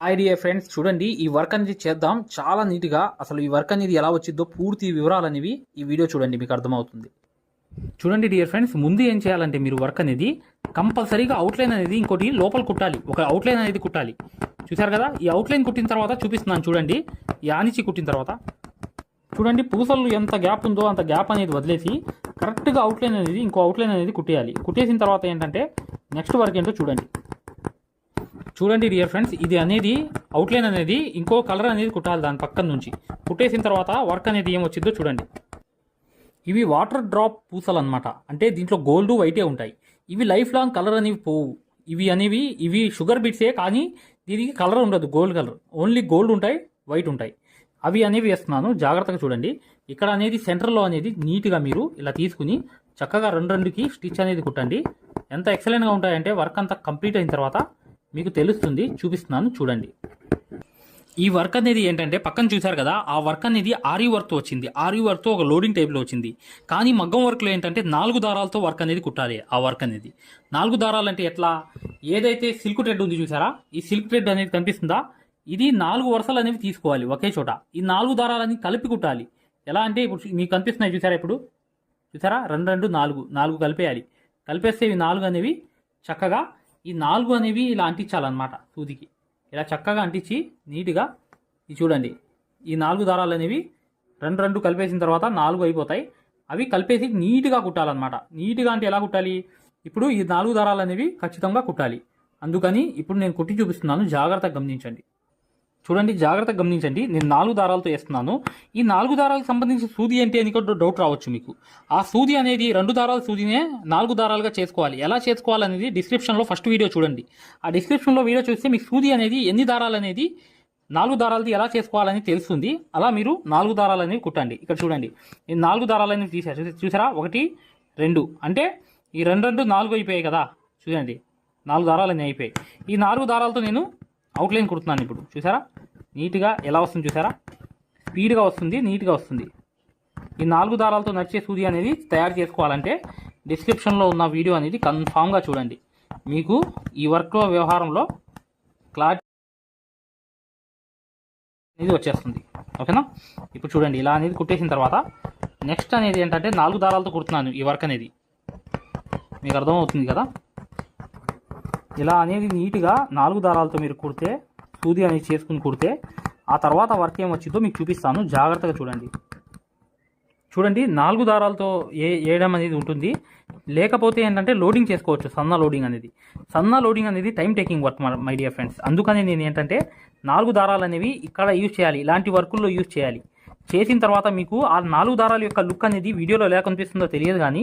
Idea friends చూడండి ఈ work అనేది చేద్దాం. చాలా నీట్గా అసలు ఈ వర్క్ అనేది ఎలా వచ్చిందో పూర్తి వివరాలు అనేవి ఈ వీడియో చూడండి మీకు అర్థమవుతుంది. చూడండి డియర్ ఫ్రెండ్స్ ముందు ఏం చేయాలంటే మీరు వర్క్ అనేది కంపల్సరీగా అవుట్లైన్ అనేది ఇంకోటి లోపల కుట్టాలి. ఒక అవుట్లైన్ అనేది కుట్టాలి. చూసారు కదా? ఈ అవుట్లైన్ కుట్టిన తర్వాత చూపిస్తున్నాను చూడండి. ఈ ఆనిచి కుట్టిన తర్వాత చూడండి పూసలు ఎంత గ్యాప్ ఉందో అంత గ్యాప్ అనేది వదిలేసి కరెక్ట్గా అవుట్లైన్ అనేది ఇంకో అవుట్లైన్ అనేది కుట్టేయాలి. కుట్టేసిన తర్వాత ఏంటంటే నెక్స్ట్ వర్క్ ఏంటో చూడండి. చూడండి డియర్ ఫ్రెండ్స్ ఇది అనేది అవుట్లైన్ అనేది ఇంకో కలర్ అనేది కుట్టాలి దాని పక్కన నుంచి. కుట్టేసిన తర్వాత వర్క్ అనేది ఏం వచ్చిందో చూడండి. ఇవి వాటర్ డ్రాప్ పూసలు అనమాట అంటే దీంట్లో గోల్డ్ వైటే ఉంటాయి. ఇవి లైఫ్ లాంగ్ కలర్ అనేవి పోవు. ఇవి అనేవి ఇవి షుగర్ బీట్సే కానీ దీనికి కలర్ ఉండదు గోల్డ్ కలర్ ఓన్లీ గోల్డ్ ఉంటాయి వైట్ ఉంటాయి. అవి అనేవి వేస్తున్నాను జాగ్రత్తగా చూడండి. ఇక్కడ అనేది సెంటర్లో అనేది నీట్గా మీరు ఇలా తీసుకుని చక్కగా రెండు రెండుకి స్టిచ్ అనేది కుట్టండి. ఎంత ఎక్సలెంట్గా ఉంటాయంటే వర్క్ అంతా కంప్లీట్ అయిన తర్వాత మీకు తెలుస్తుంది చూపిస్తున్నాను చూడండి. ఈ వర్క్ అనేది ఏంటంటే పక్కన చూశారు కదా ఆ వర్క్ అనేది ఆర్యూ వర్క్తో వచ్చింది. ఆర్యూ వర్క్తో ఒక లోడింగ్ టైప్లో వచ్చింది. కానీ మగ్గం వర్క్లో ఏంటంటే నాలుగు దారాలతో వర్క్ అనేది కుట్టాలి ఆ వర్క్ అనేది. నాలుగు దారాలు అంటే ఎట్లా? ఏదైతే సిల్క్ థ్రెడ్ ఉంది చూసారా ఈ సిల్క్ థ్రెడ్ అనేది కనిపిస్తుందా? ఇది నాలుగు వరుసలు అనేవి తీసుకోవాలి ఒకే చోట. ఈ నాలుగు దారాలని కలిపి కుట్టాలి. ఎలా అంటే ఇప్పుడు మీకు కనిపిస్తున్నాయి చూసారా ఇప్పుడు? చూసారా రెండు రెండు నాలుగు. నాలుగు కలిపేయాలి. కలిపేస్తే ఇవి నాలుగు అనేవి చక్కగా ఈ నాలుగు అనేవి ఇలా అంటించాలన్నమాట సూదికి. ఇలా చక్కగా అంటించి నీట్గా ఇది చూడండి. ఈ నాలుగు దారాలు అనేవి రెండు రెండు కలిపేసిన తర్వాత నాలుగు అయిపోతాయి. అవి కలిపేసి నీట్గా కుట్టాలన్నమాట. నీట్గా అంటే ఎలా కుట్టాలి? ఇప్పుడు ఈ నాలుగు దారాలు అనేవి ఖచ్చితంగా కుట్టాలి. అందుకని ఇప్పుడు నేను కుట్టి చూపిస్తున్నాను. జాగ్రత్తగా గమనించండి. చూడండి జాగ్రత్తగా గమనించండి. నేను నాలుగు దారాలతో వేస్తున్నాను. ఈ నాలుగు దారాలకు సంబంధించిన సూది ఏంటి అని కూడా డౌట్ రావచ్చు మీకు. ఆ సూది అనేది రెండు దారాల సూదినే నాలుగు దారాలుగా చేసుకోవాలి. ఎలా చేసుకోవాలనేది డిస్క్రిప్షన్లో ఫస్ట్ వీడియో చూడండి. ఆ డిస్క్రిప్షన్లో వీడియో చూస్తే మీకు సూది అనేది ఎన్ని దారాలు అనేది నాలుగు దారాలది ఎలా చేసుకోవాలని తెలుస్తుంది. అలా మీరు నాలుగు దారాలనేవి కుట్టండి. ఇక్కడ చూడండి. నేను నాలుగు దారాలని అనేవి తీసారు చూసారా? ఒకటి రెండు. అంటే ఈ రెండు రెండు నాలుగు అయిపోయాయి కదా. చూడండి. నాలుగు దారాలు అయిపోయాయి. ఈ నాలుగు దారాలతో నేను అవుట్లైన్ కుడుతున్నాను ఇప్పుడు. చూసారా? నీట్గా ఎలా వస్తుంది చూసారా? స్పీడ్గా వస్తుంది నీట్గా వస్తుంది. ఈ నాలుగు దారాలతో నడిచే సూది అనేది తయారు చేసుకోవాలంటే డిస్క్రిప్షన్లో ఉన్న వీడియో అనేది కన్ఫామ్గా చూడండి. మీకు ఈ వర్క్లో వ్యవహారంలో క్లారిటీ అనేది వచ్చేస్తుంది. ఓకేనా? ఇప్పుడు చూడండి ఇలా అనేది కుట్టేసిన తర్వాత నెక్స్ట్ అనేది ఏంటంటే నాలుగు దారాలతో కుడుతున్నాను ఈ వర్క్ అనేది. మీకు అర్థమవుతుంది కదా? ఇలా అనేది నీట్గా నాలుగు దారాలతో మీరు కుడితే సూది అనేది చేసుకుని కుడితే ఆ తర్వాత వర్క్ ఏం వచ్చిందో మీకు చూపిస్తాను. జాగ్రత్తగా చూడండి. చూడండి నాలుగు దారాలతో ఏ వేయడం అనేది ఉంటుంది. లేకపోతే ఏంటంటే లోడింగ్ చేసుకోవచ్చు సన్న లోడింగ్ అనేది. సన్న లోడింగ్ అనేది time taking work my dear friends అందుకని నేను ఏంటంటే నాలుగు దారాలు అనేవి ఇక్కడ యూజ్ చేయాలి. ఇలాంటి వర్కుల్లో యూజ్ చేయాలి. చేసిన తర్వాత మీకు ఆ నాలుగు దారాల యొక్క లుక్ అనేది వీడియోలో ఎలా కనిపిస్తుందో తెలియదు కానీ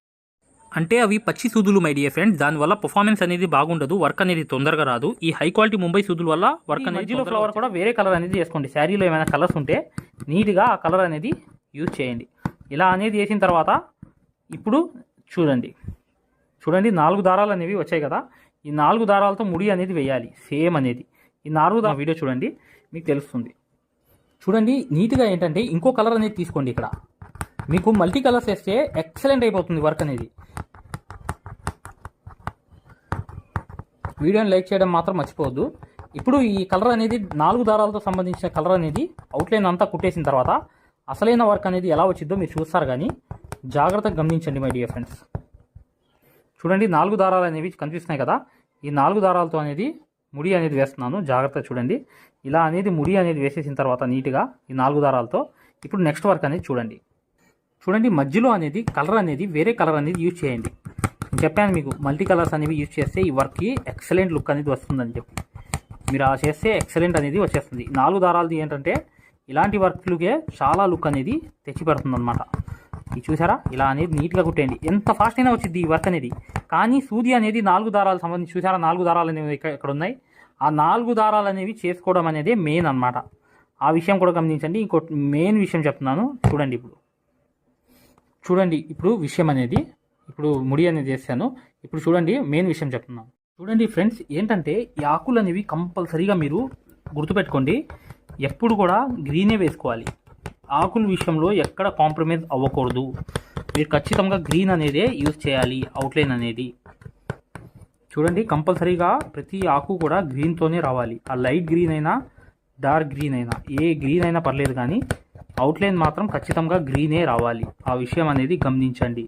అంటే అవి పచ్చి సూదులు మై డియర్ ఫ్రెండ్స్ దానివల్ల పర్ఫార్మెన్స్ అనేది బాగుండదు వర్క్ అనేది తొందరగా రాదు. ఈ హై క్వాలిటీ ముంబై సూదుల వల్ల వర్క్ అనేది ఫ్లవర్ కూడా వేరే కలర్ అనేది చేసుకోండి. శారీలో ఏమైనా కలర్స్ ఉంటే నీట్గా ఆ కలర్ అనేది యూజ్ చేయండి. ఇలా అనేది వేసిన తర్వాత ఇప్పుడు చూడండి. చూడండి నాలుగు దారాలు అనేవి వచ్చాయి కదా. ఈ నాలుగు దారాలతో ముడి అనేది వేయాలి సేమ్ అనేది. ఈ నాలుగు దా వీడియో చూడండి మీకు తెలుస్తుంది. చూడండి నీట్గా ఏంటంటే ఇంకో కలర్ అనేది తీసుకోండి ఇక్కడ. మీకు మల్టీ కలర్స్ వేస్తే ఎక్సలెంట్ అయిపోతుంది వర్క్ అనేది. వీడియోని లైక్ చేయడం మాత్రం మర్చిపోవద్దు. ఇప్పుడు ఈ కలర్ అనేది నాలుగు దారాలతో సంబంధించిన కలర్ అనేది అవుట్లైన్ అంతా కుట్టేసిన తర్వాత అసలైన వర్క్ అనేది ఎలా వచ్చిందో మీరు చూస్తారు కానీ జాగ్రత్తగా గమనించండి మై డియర్ ఫ్రెండ్స్ చూడండి నాలుగు దారాలు అనేవి కనిపిస్తున్నాయి కదా. ఈ నాలుగు దారాలతో అనేది ముడి అనేది వేస్తున్నాను. జాగ్రత్తగా చూడండి. ఇలా అనేది ముడి అనేది వేసేసిన తర్వాత నీట్గా ఈ నాలుగు దారాలతో ఇప్పుడు నెక్స్ట్ వర్క్ అనేది చూడండి. చూడండి మధ్యలో అనేది కలర్ అనేది వేరే కలర్ అనేది యూజ్ చేయండి. చెప్పాను మీకు మల్టీ కలర్స్ అనేవి యూజ్ చేస్తే ఈ వర్క్కి ఎక్సలెంట్ లుక్ అనేది వస్తుందని చెప్పి. మీరు అలా చేస్తే ఎక్సలెంట్ అనేది వచ్చేస్తుంది. నాలుగు దారాలది ఏంటంటే ఇలాంటి వర్క్లుకే చాలా లుక్ అనేది తెచ్చి పెడుతుంది అనమాట ఇది చూసారా? ఇలా అనేది నీట్గా కుట్టేయండి. ఎంత ఫాస్ట్ అయినా వచ్చింది ఈ వర్క్ అనేది. కానీ సూది అనేది నాలుగు దారాలు సంబంధించి చూసారా? నాలుగు దారాలు అనేవి ఇక్కడ ఇక్కడ ఉన్నాయి. ఆ నాలుగు దారాలు అనేవి చేసుకోవడం అనేది మెయిన్ అన్నమాట. ఆ విషయం కూడా గమనించండి. ఇంకో మెయిన్ విషయం చెప్తున్నాను. చూడండి ఇప్పుడు. చూడండి ఇప్పుడు విషయం అనేది. ఇప్పుడు ముడి అనేది చేశాను. ఇప్పుడు చూడండి మెయిన్ విషయం చెప్తున్నాను. చూడండి ఫ్రెండ్స్ ఏంటంటే ఈ ఆకులు అనేవి కంపల్సరీగా మీరు గుర్తుపెట్టుకోండి. ఎప్పుడు కూడా గ్రీనే వేసుకోవాలి. ఆకుల విషయంలో ఎక్కడ కాంప్రమైజ్ అవ్వకూడదు. మీరు ఖచ్చితంగా గ్రీన్ అనేదే యూజ్ చేయాలి అవుట్లైన్ అనేది. చూడండి కంపల్సరీగా ప్రతి ఆకు కూడా గ్రీన్తోనే రావాలి. ఆ లైట్ గ్రీన్ అయినా డార్క్ గ్రీన్ అయినా ఏ గ్రీన్ అయినా పర్లేదు కానీ అవుట్లైన్ మాత్రం ఖచ్చితంగా గ్రీనే రావాలి. ఆ విషయం అనేది గమనించండి.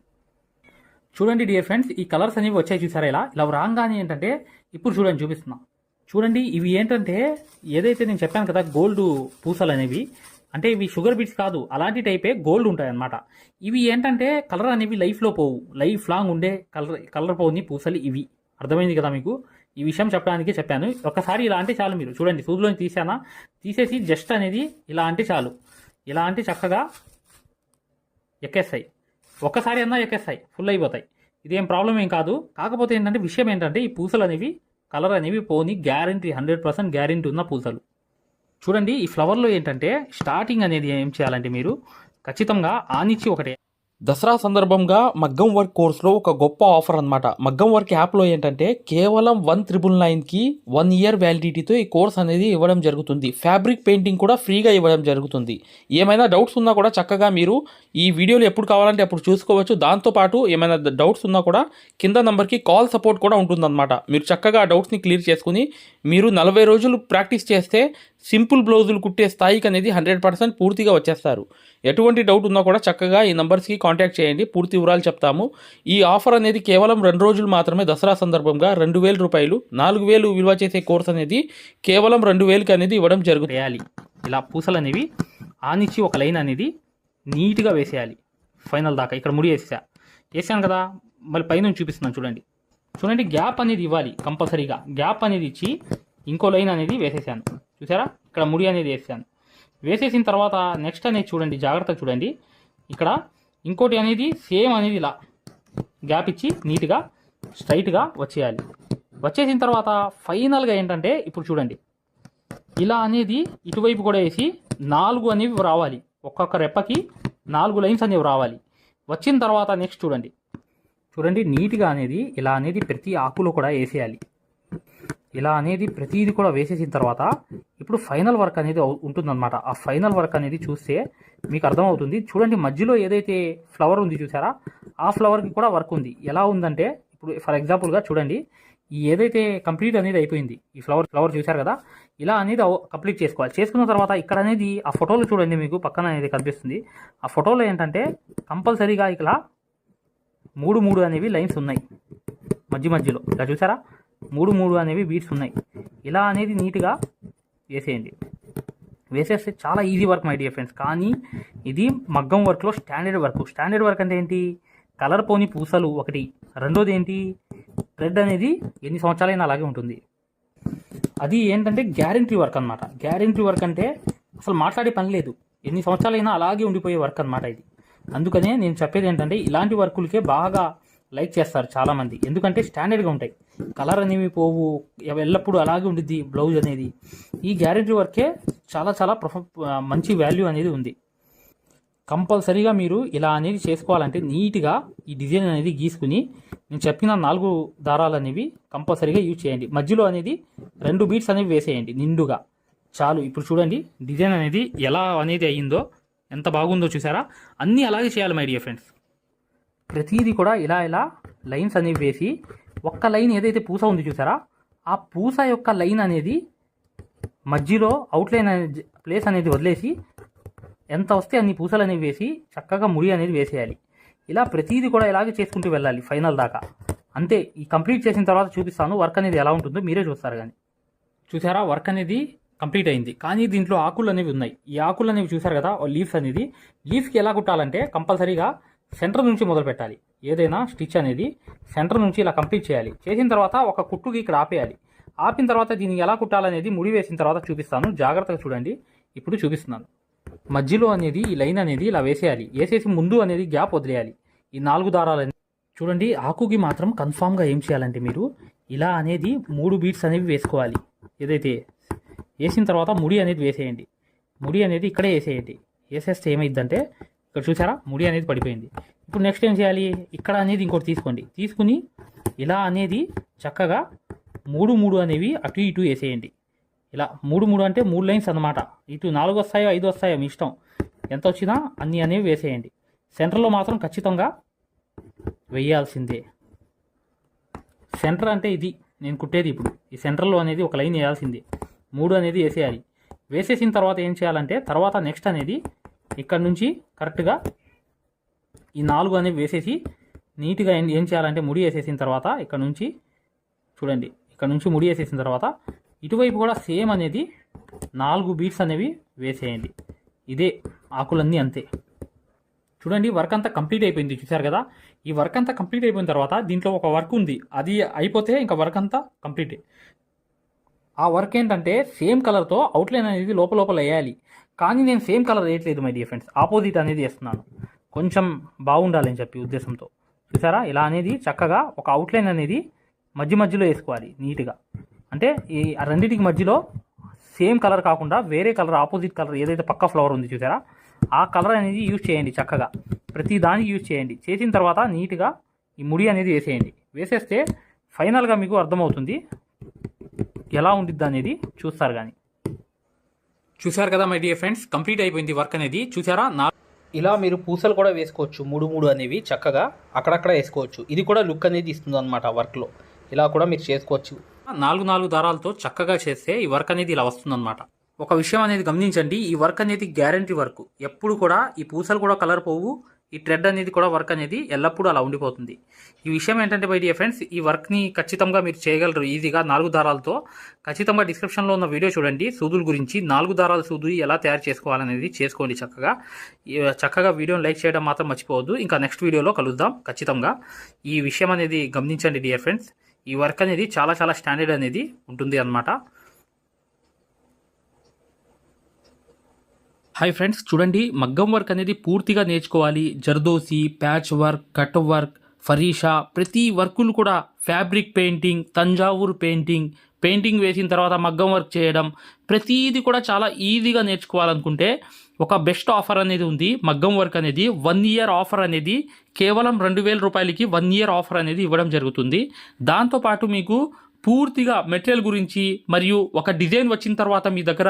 చూడండి డియర్ ఫ్రెండ్స్ ఈ కలర్స్ అనేవి వచ్చాయి చూసారా ఇలా? ఇలా రాగానే ఏంటంటే ఇప్పుడు చూడండి చూపిస్తున్నా. చూడండి ఇవి ఏంటంటే ఏదైతే నేను చెప్పాను కదా గోల్డ్ పూసలు అనేవి అంటే ఇవి షుగర్ బీట్స్ కాదు అలాంటి టైపే గోల్డ్ ఉంటాయన్నమాట. ఇవి ఏంటంటే కలర్ అనేవి లైఫ్లో పోవు లైఫ్ లాంగ్ ఉండే కలర్ కలర్ పోని పూసలు ఇవి. అర్థమైంది కదా మీకు? ఈ విషయం చెప్పడానికి చెప్పాను. ఒక్కసారి ఇలా అంటే చాలు మీరు. చూడండి సూదులోని తీసానా తీసేసి జస్ట్ అనేది ఇలా అంటే చాలు. ఇలా అంటే చక్కగా ఎక్కేస్తాయి. ఒక్కసారి అన్నా ఎక్కేస్తాయి. ఫుల్ అయిపోతాయి. ఇదేం ప్రాబ్లం ఏం కాదు. కాకపోతే ఏంటంటే విషయం ఏంటంటే ఈ పూసలు అనేవి కలర్ అనేవి పోని గ్యారంటీ హండ్రెడ్ పర్సెంట్ గ్యారంటీ ఉన్న పూసలు. చూడండి ఈ ఫ్లవర్లో ఏంటంటే స్టార్టింగ్ అనేది ఏం చేయాలంటే మీరు ఖచ్చితంగా ఆనిచ్చి ఒకటే దసరా సందర్భంగా మగ్గం వర్క్ కోర్స్లో ఒక గొప్ప ఆఫర్ అనమాట మగ్గం వర్క్ యాప్లో ఏంటంటే కేవలం వన్ త్రిబుల్ నైన్కి వన్ ఇయర్ వ్యాలిడిటీతో ఈ కోర్స్ అనేది ఇవ్వడం జరుగుతుంది. ఫ్యాబ్రిక్ పెయింటింగ్ కూడా ఫ్రీగా ఇవ్వడం జరుగుతుంది. ఏమైనా డౌట్స్ ఉన్నా కూడా చక్కగా మీరు ఈ వీడియోలు ఎప్పుడు కావాలంటే అప్పుడు చూసుకోవచ్చు. దాంతోపాటు ఏమైనా డౌట్స్ ఉన్నా కూడా కింద నంబర్కి కాల్ సపోర్ట్ కూడా ఉంటుందన్నమాట. మీరు చక్కగా ఆ డౌట్స్ని క్లియర్ చేసుకుని మీరు నలభై రోజులు ప్రాక్టీస్ చేస్తే సింపుల్ బ్లౌజులు కుట్టే స్థాయికి అనేది హండ్రెడ్ పర్సెంట్ పూర్తిగా వచ్చేస్తారు. ఎటువంటి డౌట్ ఉన్నా కూడా చక్కగా ఈ నంబర్స్కి కాంటాక్ట్ చేయండి. పూర్తి వివరాలు చెప్తాము. ఈ ఆఫర్ అనేది కేవలం రెండు రోజులు మాత్రమే దసరా సందర్భంగా రెండు వేల రూపాయలు నాలుగు వేలు విలువ చేసే కోర్స్ అనేది కేవలం రెండు వేలకి అనేది ఇవ్వడం జరుగుతుంది ఇలా పూసలు అనేవి ఆనిచ్చి ఒక లైన్ అనేది నీట్గా వేసేయాలి. ఫైనల్ దాకా ఇక్కడ ముడి వేసేసా. వేసాను కదా మళ్ళీ పైన చూపిస్తున్నాను చూడండి. చూడండి గ్యాప్ అనేది ఇవ్వాలి కంపల్సరీగా. గ్యాప్ అనేది ఇచ్చి ఇంకో లైన్ అనేది వేసేసాను. చూసారా? ఇక్కడ ముడి అనేది వేసాను. వేసేసిన తర్వాత నెక్స్ట్ అనేది చూడండి జాగ్రత్తగా చూడండి. ఇక్కడ ఇంకోటి అనేది సేమ్ అనేది ఇలా గ్యాప్ ఇచ్చి నీట్గా స్ట్రైట్గా వచ్చేయాలి. వచ్చేసిన తర్వాత ఫైనల్గా ఏంటంటే ఇప్పుడు చూడండి. ఇలా అనేది ఇటువైపు కూడా వేసి నాలుగు అనేవి రావాలి. ఒక్కొక్క రెప్పకి నాలుగు లైన్స్ అనేవి రావాలి. వచ్చిన తర్వాత నెక్స్ట్ చూడండి. చూడండి నీట్గా అనేది ఇలా అనేది ప్రతి ఆకులో కూడా వేసేయాలి. ఇలా అనేది ప్రతిదీ కూడా వేసేసిన తర్వాత ఇప్పుడు ఫైనల్ వర్క్ అనేది ఉంటుందన్నమాట. ఆ ఫైనల్ వర్క్ అనేది చూస్తే మీకు అర్థమవుతుంది. చూడండి మధ్యలో ఏదైతే ఫ్లవర్ ఉంది చూసారా? ఆ ఫ్లవర్కి కూడా వర్క్ ఉంది. ఎలా ఉందంటే ఇప్పుడు ఫర్ ఎగ్జాంపుల్గా చూడండి ఈ ఏదైతే కంప్లీట్ అనేది అయిపోయింది ఈ ఫ్లవర్ ఫ్లవర్ చూశారు కదా? ఇలా అనేది కంప్లీట్ చేసుకోవాలి. చేసుకున్న తర్వాత ఇక్కడ అనేది ఆ ఫోటోలు చూడండి మీకు పక్కన అనేది కనిపిస్తుంది. ఆ ఫోటోలో ఏంటంటే కంపల్సరీగా ఇక్కడ మూడు మూడు అనేవి లైన్స్ ఉన్నాయి. మధ్య మధ్యలో. ఇలా చూసారా? మూడు మూడు అనేవి బీట్స్ ఉన్నాయి. ఇలా అనేది నీట్గా వేసేయండి. వేసేస్తే చాలా easy work my dear friends కానీ ఇది మగ్గం వర్క్లో స్టాండర్డ్ వర్క్ స్టాండర్డ్ వర్క్ అంటే ఏంటి? కలర్ పోని పూసలు ఒకటి. రెండోది ఏంటి? థ్రెడ్ అనేది ఎన్ని సంవత్సరాలైనా అలాగే ఉంటుంది. అది ఏంటంటే గ్యారంటీ వర్క్ అనమాట గ్యారంటీ వర్క్ అంటే అసలు మాట్లాడే పని లేదు. ఎన్ని సంవత్సరాలైనా అలాగే ఉండిపోయే వర్క్ అనమాట ఇది. అందుకనే నేను చెప్పేది ఏంటంటే ఇలాంటి వర్కులకే బాగా లైక్ చేస్తారు చాలామంది. ఎందుకంటే స్టాండర్డ్గా ఉంటాయి. కలర్ అనేవి పోవు. ఎల్లప్పుడూ అలాగే ఉండిద్ది బ్లౌజ్ అనేది. ఈ గ్యారంటీ వర్కే చాలా చాలా ప్రొఫ మంచి వాల్యూ అనేది ఉంది. కంపల్సరీగా మీరు ఇలా అనేది చేసుకోవాలంటే నీట్గా ఈ డిజైన్ అనేది గీసుకుని నేను చెప్పిన నాలుగు దారాలు అనేవి కంపల్సరీగా యూజ్ చేయండి. మధ్యలో అనేది రెండు బీట్స్ అనేవి వేసేయండి నిండుగా. చాలు. ఇప్పుడు చూడండి డిజైన్ అనేది ఎలా అనేది అయ్యిందో ఎంత బాగుందో చూసారా? అన్నీ అలాగే చేయాలి మై డియర్ ఫ్రెండ్స్ ప్రతిదీ కూడా ఇలా ఇలా లైన్స్ అనేవి వేసి ఒక్క లైన్ ఏదైతే పూస ఉంది చూసారా ఆ పూస యొక్క లైన్ అనేది మధ్యలో అవుట్లైన్ అనేది ప్లేస్ అనేది వదిలేసి ఎంత వస్తే అన్ని పూసలు అనేవి వేసి చక్కగా ముడి అనేది వేసేయాలి. ఇలా ప్రతిదీ కూడా ఇలాగే చేసుకుంటూ వెళ్ళాలి ఫైనల్ దాకా. అంతే ఈ కంప్లీట్ చేసిన తర్వాత చూపిస్తాను వర్క్ అనేది ఎలా ఉంటుందో మీరే చూస్తారు కానీ. చూసారా వర్క్ అనేది కంప్లీట్ అయింది. కానీ దీంట్లో ఆకులు అనేవి ఉన్నాయి. ఈ ఆకులు అనేవి చూసారు కదా లీవ్స్ అనేది. లీఫ్కి ఎలా కుట్టాలంటే కంపల్సరీగా సెంటర్ నుంచి మొదలు పెట్టాలి. ఏదైనా స్టిచ్ అనేది సెంటర్ నుంచి ఇలా కంప్లీట్ చేయాలి. చేసిన తర్వాత ఒక కుట్టుకి ఇక్కడ ఆపేయాలి. ఆపిన తర్వాత దీన్ని ఎలా కుట్టాలనేది ముడి వేసిన తర్వాత చూపిస్తాను. జాగ్రత్తగా చూడండి. ఇప్పుడు చూపిస్తున్నాను. మధ్యలో అనేది ఈ లైన్ అనేది ఇలా వేసేయాలి. వేసేసి ముందు అనేది గ్యాప్ వదిలేయాలి. ఈ నాలుగు దారాలని చూడండి. ఆకుకి మాత్రం కన్ఫామ్గా ఏం చేయాలంటే మీరు ఇలా అనేది మూడు బీట్స్ అనేవి వేసుకోవాలి. ఏదైతే వేసిన తర్వాత ముడి అనేది వేసేయండి. ముడి అనేది ఇక్కడే వేసేయండి. వేసేస్తే ఏమైందంటే ఇక్కడ చూసారా ముడి అనేది పడిపోయింది. ఇప్పుడు నెక్స్ట్ ఏం చేయాలి? ఇక్కడ అనేది ఇంకోటి తీసుకోండి. తీసుకుని ఇలా అనేది చక్కగా మూడు మూడు అనేవి అటు ఇటు వేసేయండి. ఇలా మూడు మూడు అంటే మూడు లైన్స్ అన్నమాట. ఇటు నాలుగు వస్తాయో ఐదు వస్తాయో మీ ఇష్టం. ఎంత వచ్చినా అన్నీ అనేవి వేసేయండి. సెంటర్లో మాత్రం ఖచ్చితంగా వేయాల్సిందే. సెంటర్ అంటే ఇది. నేను కుట్టేది ఇప్పుడు. ఈ సెంటర్లో అనేది ఒక లైన్ వేయాల్సిందే. మూడు అనేది వేసేయాలి. వేసేసిన తర్వాత ఏం చేయాలంటే తర్వాత నెక్స్ట్ అనేది ఇక్కడ నుంచి కరెక్ట్గా ఈ నాలుగు అనేవి వేసేసి నీట్గా ఏం చేయాలంటే ముడి వేసేసిన తర్వాత ఇక్కడ నుంచి చూడండి ఇక్కడ నుంచి ముడి వేసేసిన తర్వాత ఇటువైపు కూడా సేమ్ అనేది నాలుగు బీట్స్ అనేవి వేసేయండి. ఇదే ఆకులన్నీ అంతే. చూడండి వర్క్ అంతా కంప్లీట్ అయిపోయింది చూసారు కదా? ఈ వర్క్ అంతా కంప్లీట్ అయిపోయిన తర్వాత దీంట్లో ఒక వర్క్ ఉంది అది అయిపోతే ఇంకా వర్క్ అంతా కంప్లీట్. ఆ వర్క్ ఏంటంటే సేమ్ కలర్తో అవుట్లైన్ అనేది లోపల లోపల వేయాలి. కానీ నేను సేమ్ కలర్ వేయట్లేదు మై డియర్ ఫ్రెండ్స్ ఆపోజిట్ అనేది వేస్తున్నాను. కొంచెం బాగుండాలని చెప్పి ఉద్దేశంతో. చూసారా? ఇలా అనేది చక్కగా ఒక అవుట్లైన్ అనేది మధ్య మధ్యలో వేసుకోవాలి నీట్గా. అంటే ఈ ఆ రెండింటికి మధ్యలో సేమ్ కలర్ కాకుండా వేరే కలర్ ఆపోజిట్ కలర్ ఏదైతే పక్క ఫ్లవర్ ఉంది చూసారా? ఆ కలర్ అనేది యూజ్ చేయండి చక్కగా. ప్రతి దానికి యూజ్ చేయండి. చేసిన తర్వాత నీట్గా ఈ ముడి అనేది వేసేయండి. వేసేస్తే ఫైనల్గా మీకు అర్థమవుతుంది. ఎలా ఉండిద్ది అనేది చూస్తారు కానీ చూసారు కదా మై డియర్ ఫ్రెండ్స్ కంప్లీట్ అయిపోయింది వర్క్ అనేది. చూసారా నా ఇలా మీరు పూసలు కూడా వేసుకోవచ్చు మూడు మూడు అనేవి చక్కగా అక్కడక్కడ వేసుకోవచ్చు. ఇది కూడా లుక్ అనేది ఇస్తుంది అనమాట వర్క్లో ఇలా కూడా మీరు చేసుకోవచ్చు. నాలుగు నాలుగు దారాలతో చక్కగా చేస్తే ఈ వర్క్ అనేది ఇలా వస్తుందన్నమాట. ఒక విషయం అనేది గమనించండి ఈ వర్క్ అనేది గ్యారంటీ వర్క్ ఎప్పుడు కూడా ఈ పూసలు కూడా కలర్ పోవు ఈ ట్రెడ్ అనేది కూడా వర్క్ అనేది ఎల్లప్పుడూ అలా ఉండిపోతుంది. ఈ విషయం ఏంటంటే బై డియర్ ఫ్రెండ్స్ ఈ వర్క్ని ఖచ్చితంగా మీరు చేయగలరు ఈజీగా నాలుగు దారాలతో. ఖచ్చితంగా డిస్క్రిప్షన్లో ఉన్న వీడియో చూడండి. సూదుల గురించి నాలుగు దారాల సూదు ఎలా తయారు చేసుకోవాలనేది చేసుకోండి చక్కగా. చక్కగా వీడియోని లైక్ చేయడం మాత్రం మర్చిపోవద్దు. ఇంకా నెక్స్ట్ వీడియోలో కలుద్దాం ఖచ్చితంగా. ఈ విషయం అనేది గమనించండి డియర్ ఫ్రెండ్స్ ఈ వర్క్ అనేది చాలా చాలా స్టాండర్డ్ అనేది ఉంటుంది అన్నమాట. హాయ్ ఫ్రెండ్స్ చూడండి మగ్గం వర్క్ అనేది పూర్తిగా నేర్చుకోవాలి. Zardozi patch work cut work ఫరీషా ప్రతి వర్కులు కూడా fabric painting Thanjavur painting painting వేసిన తర్వాత మగ్గం వర్క్ చేయడం ప్రతిదీ కూడా చాలా ఈజీగా నేర్చుకోవాలనుకుంటే ఒక బెస్ట్ ఆఫర్ అనేది ఉంది. మగ్గం వర్క్ అనేది వన్ ఇయర్ ఆఫర్ అనేది కేవలం రెండు వేల రూపాయలకి వన్ ఇయర్ ఆఫర్ అనేది ఇవ్వడం జరుగుతుంది. దాంతోపాటు మీకు పూర్తిగా మెటీరియల్ గురించి మరియు ఒక డిజైన్ వచ్చిన తర్వాత మీ దగ్గర